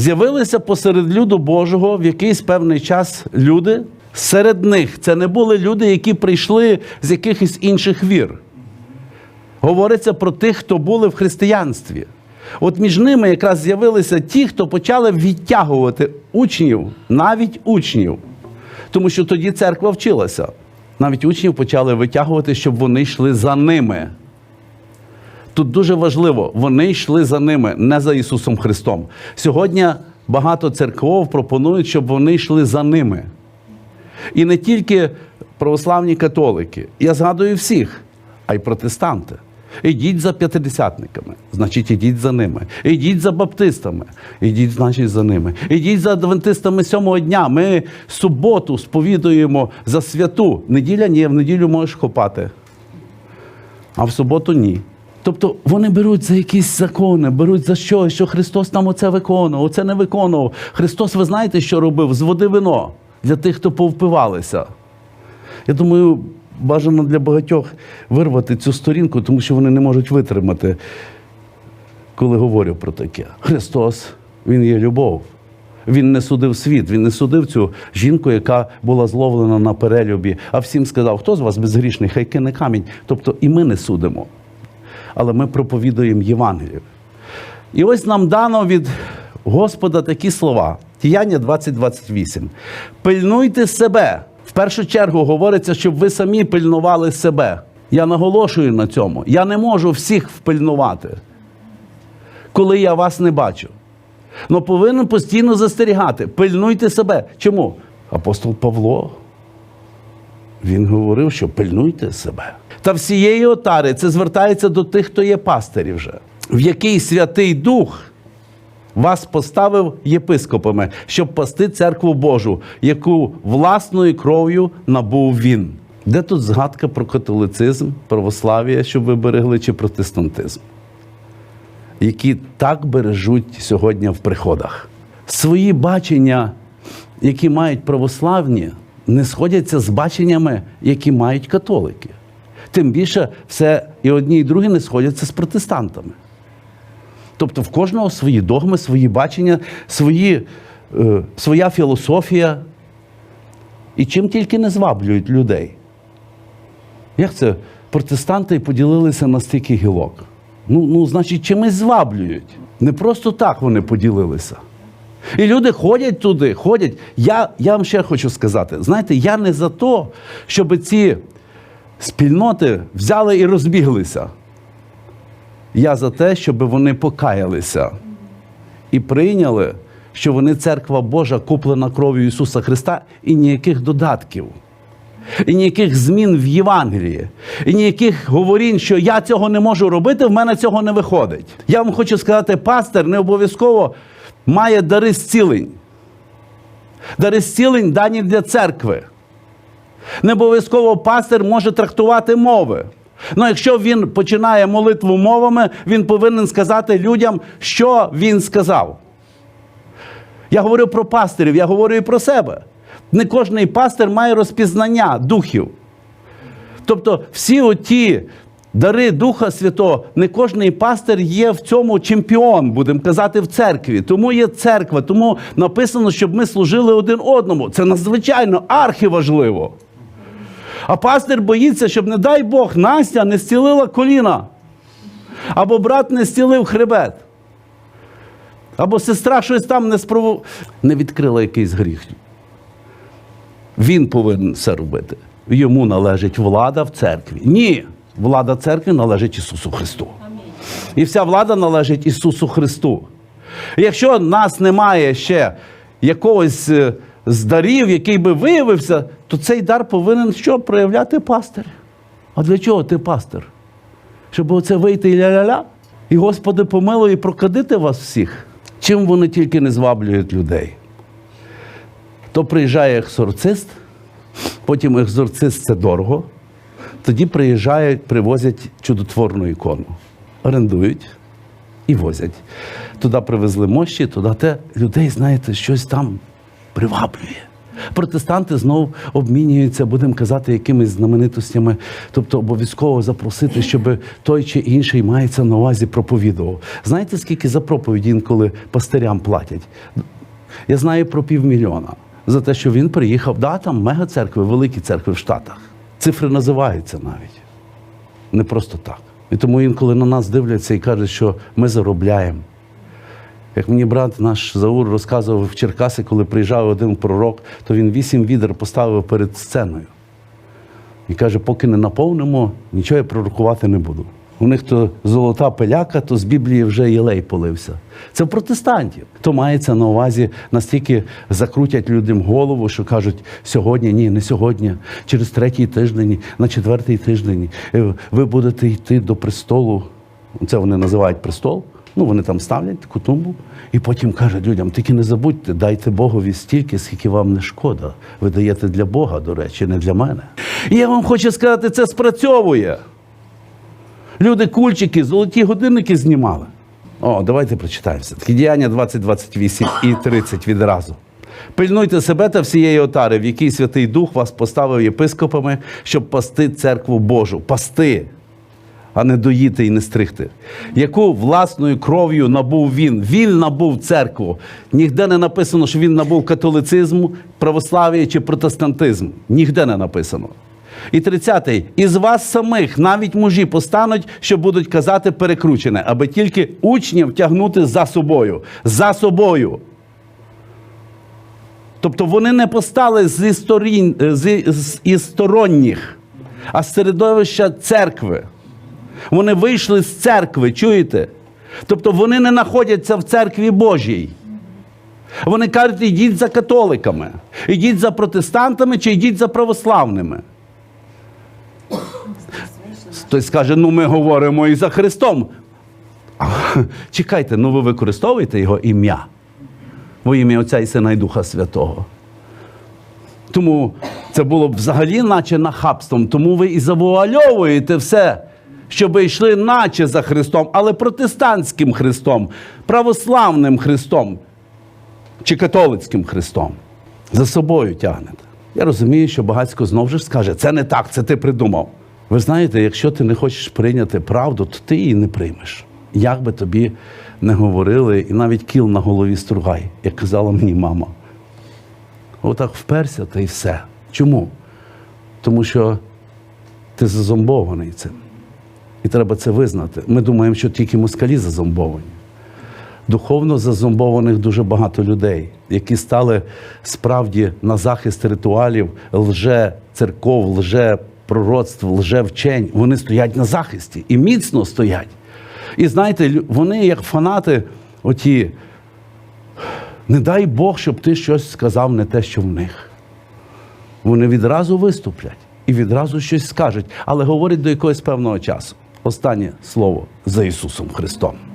З'явилися посеред люду Божого в якийсь певний час люди. Серед них це не були люди, які прийшли з якихось інших вір. Говориться про тих, хто були в християнстві. От між ними якраз з'явилися ті, хто почали відтягувати учнів, навіть учнів. Тому що тоді церква вчилася. Навіть учнів почали витягувати, щоб вони йшли за ними. Тут дуже важливо, вони йшли за ними, не за Ісусом Христом. Сьогодні багато церков пропонують, щоб вони йшли за ними. І не тільки православні католики. Я згадую всіх, а й протестанти. Ідіть за п'ятидесятниками, значить, ідіть за ними. Ідіть за баптистами, ідіть, значить, за ними. Ідіть за адвентистами сьомого дня. Ми суботу сповідуємо за святу. Неділя ні, в неділю можеш хопати, а в суботу ні. Тобто вони беруть за якісь закони, беруть за щось, що Христос нам оце виконував, оце не виконував. Христос, ви знаєте, що робив? З води вино для тих, хто повпивалися. Я думаю, бажано для багатьох вирвати цю сторінку, тому що вони не можуть витримати, коли говорю про таке. Христос, Він є любов. Він не судив світ, він не судив цю жінку, яка була зловлена на перелюбі, а всім сказав, хто з вас безгрішний, хай кине камінь. Тобто і ми не судимо. Але ми проповідуємо Євангелію. І ось нам дано від Господа такі слова. Діяння 20.28. Пильнуйте себе. В першу чергу говориться, щоб ви самі пильнували себе. Я наголошую на цьому. Я не можу всіх впильнувати, коли я вас не бачу. Но повинен постійно застерігати. Пильнуйте себе. Чому? Апостол Павло він говорив, що пильнуйте себе. Та всієї отари це звертається до тих, хто є пастирі вже, в який Святий Дух вас поставив єпископами, щоб пасти церкву Божу, яку власною кров'ю набув він. Де тут згадка про католицизм, православ'я, щоб ви берегли, чи протестантизм? які так бережуть сьогодні в приходах. Свої бачення, які мають православні, не сходяться з баченнями, які мають католики. Тим більше все і одні, і другі не сходяться з протестантами. Тобто в кожного свої догми, свої бачення, свої, е, своя філософія. І чим тільки не зваблюють людей. Як це протестанти поділилися на стільки гілок? Ну, ну, значить, чимось зваблюють. Не просто так вони поділилися. І люди ходять туди, ходять. Я, я вам ще хочу сказати: знаєте, я не за то, щоб ці спільноти взяли і розбіглися. Я за те, щоб вони покаялися і прийняли, що вони церква Божа, куплена кров'ю Ісуса Христа, і ніяких додатків. І ніяких змін в Євангелії, і ніяких говорінь, що я цього не можу робити, в мене цього не виходить. Я вам хочу сказати, пастир не обов'язково має дари зцілень. Дари зцілень дані для церкви. Не обов'язково пастир може трактувати мови. Ну, якщо він починає молитву мовами, він повинен сказати людям, що він сказав. Я говорю про пастирів, я говорю і про себе. Не кожний пастир має розпізнання духів. Тобто, всі оті дари Духа Святого, не кожний пастир є в цьому чемпіон, будемо казати, в церкві. Тому є церква, тому написано, щоб ми служили один одному. Це надзвичайно архіважливо. А пастир боїться, щоб, не дай Бог, Настя не зцілила коліна, або брат не зцілив хребет, або сестра щось там не спрову... не відкрила якийсь гріх. Він повинен це робити. Йому належить влада в церкві. Ні, влада церкви належить Ісусу Христу. І вся влада належить Ісусу Христу. І Якщо нас немає ще якогось е, з дарів, який би виявився, то цей дар повинен що проявляти пастир. А для чого ти пастир? Щоб оце вийти ля-ля-ля? І Господи помилуй і прокадити вас всіх. Чим вони тільки не зваблюють людей? То приїжджає екзорцист, потім екзорцист це дорого. Тоді приїжджають, привозять чудотворну ікону, орендують і возять. Туди привезли мощі, туди те людей, знаєте, щось там приваблює. Протестанти знов обмінюються, будемо казати, якимись знаменитостями, тобто обов'язково запросити, щоб той чи інший мається на увазі проповідував. Знаєте, скільки за проповідь інколи пастирям платять? Я знаю про півмільйона за те, що він приїхав. Да, там мега церкви, великі церкви в Штатах. Цифри називаються навіть. Не просто так. І тому інколи на нас дивляться і кажуть, що ми заробляємо. Як мені брат наш Заур розказував в Черкаси, коли приїжджав один пророк, то він вісім відер поставив перед сценою. І каже, поки не наповнимо, нічого я пророкувати не буду. У них то золота пиляка, то з Біблії вже єлей полився. Це протестантів. То мається на увазі, настільки закрутять людям голову, що кажуть, сьогодні, ні, не сьогодні, через третій тиждень, на четвертий тиждень е, ви будете йти до престолу. Це вони називають престол. Ну, вони там ставлять таку тумбу, і потім кажуть людям: тільки не забудьте, дайте Богові стільки, скільки вам не шкода. Ви даєте для Бога, до речі, не для мене. І я вам хочу сказати, це спрацьовує. Люди кульчики, золоті годинники знімали. О, давайте прочитаємо все. Такі діяння 20, 28 і 30 відразу. Пильнуйте себе та всієї отари, в якій Святий Дух вас поставив єпископами, щоб пасти церкву Божу. Пасти, а не доїти і не стригти. Яку власною кров'ю набув він? Він набув церкву. Ніде не написано, що він набув католицизму, православ'я чи протестантизм. Нігде не написано. І 30-й. Із вас самих навіть мужі постануть, що будуть казати перекручене, аби тільки учнів тягнути за собою. За собою. Тобто вони не постали зі сторін, з, з, із сторонніх, а з середовища церкви. Вони вийшли з церкви, чуєте? Тобто вони не знаходяться в церкві Божій. Вони кажуть, йдіть за католиками, йдіть за протестантами чи йдіть за православними. Хтось скаже, ну ми говоримо і за Христом. Чекайте, ну ви використовуєте його ім'я во ім'я Отця і Сина і Духа Святого. Тому це було б взагалі наче нахабством. Тому ви і завуальовуєте все, щоб йшли наче за Христом, але протестантським Христом, православним Христом чи католицьким Христом. За собою тягнете. Я розумію, що багатько знову ж скаже, це не так, це ти придумав. Ви знаєте, якщо ти не хочеш прийняти правду, то ти її не приймеш. Як би тобі не говорили, і навіть кіл на голові стругай, як казала мені мама. Отак вперся та й все. Чому? Тому що ти зазомбований цим. І треба це визнати. Ми думаємо, що тільки москалі зазомбовані. Духовно зазомбованих дуже багато людей, які стали справді на захист ритуалів, лже церков, лже пророцтв, лже вчень. Вони стоять на захисті і міцно стоять. І знаєте, вони, як фанати, оті, не дай Бог, щоб ти щось сказав не те, що в них. Вони відразу виступлять і відразу щось скажуть, але говорять до якогось певного часу. Останнє слово за Ісусом Христом.